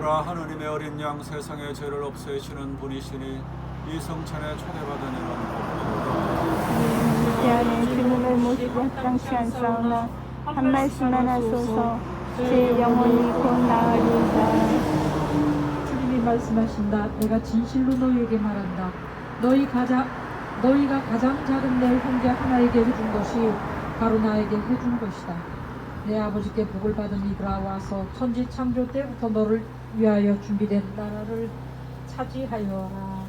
보라 하느님의 어린 양 세상의 죄를 없애시는 분이시니 이 성찬에 초대받은 이는 이 안에 주님을 모시기 합당치 않사오나 한 말씀만 하소서 제 영혼이 곧 나으리이다 주님이 말씀하신다. 내가 진실로 너희에게 말한다. 너희 가장 너희가 가장 작은 내 형제 하나에게 해준 것이 바로 나에게 해준 것이다. 내 아버지께 복을 받은 이들아 와서 천지 창조 때부터 너를 위하여 준비된 나라를 차지하여라.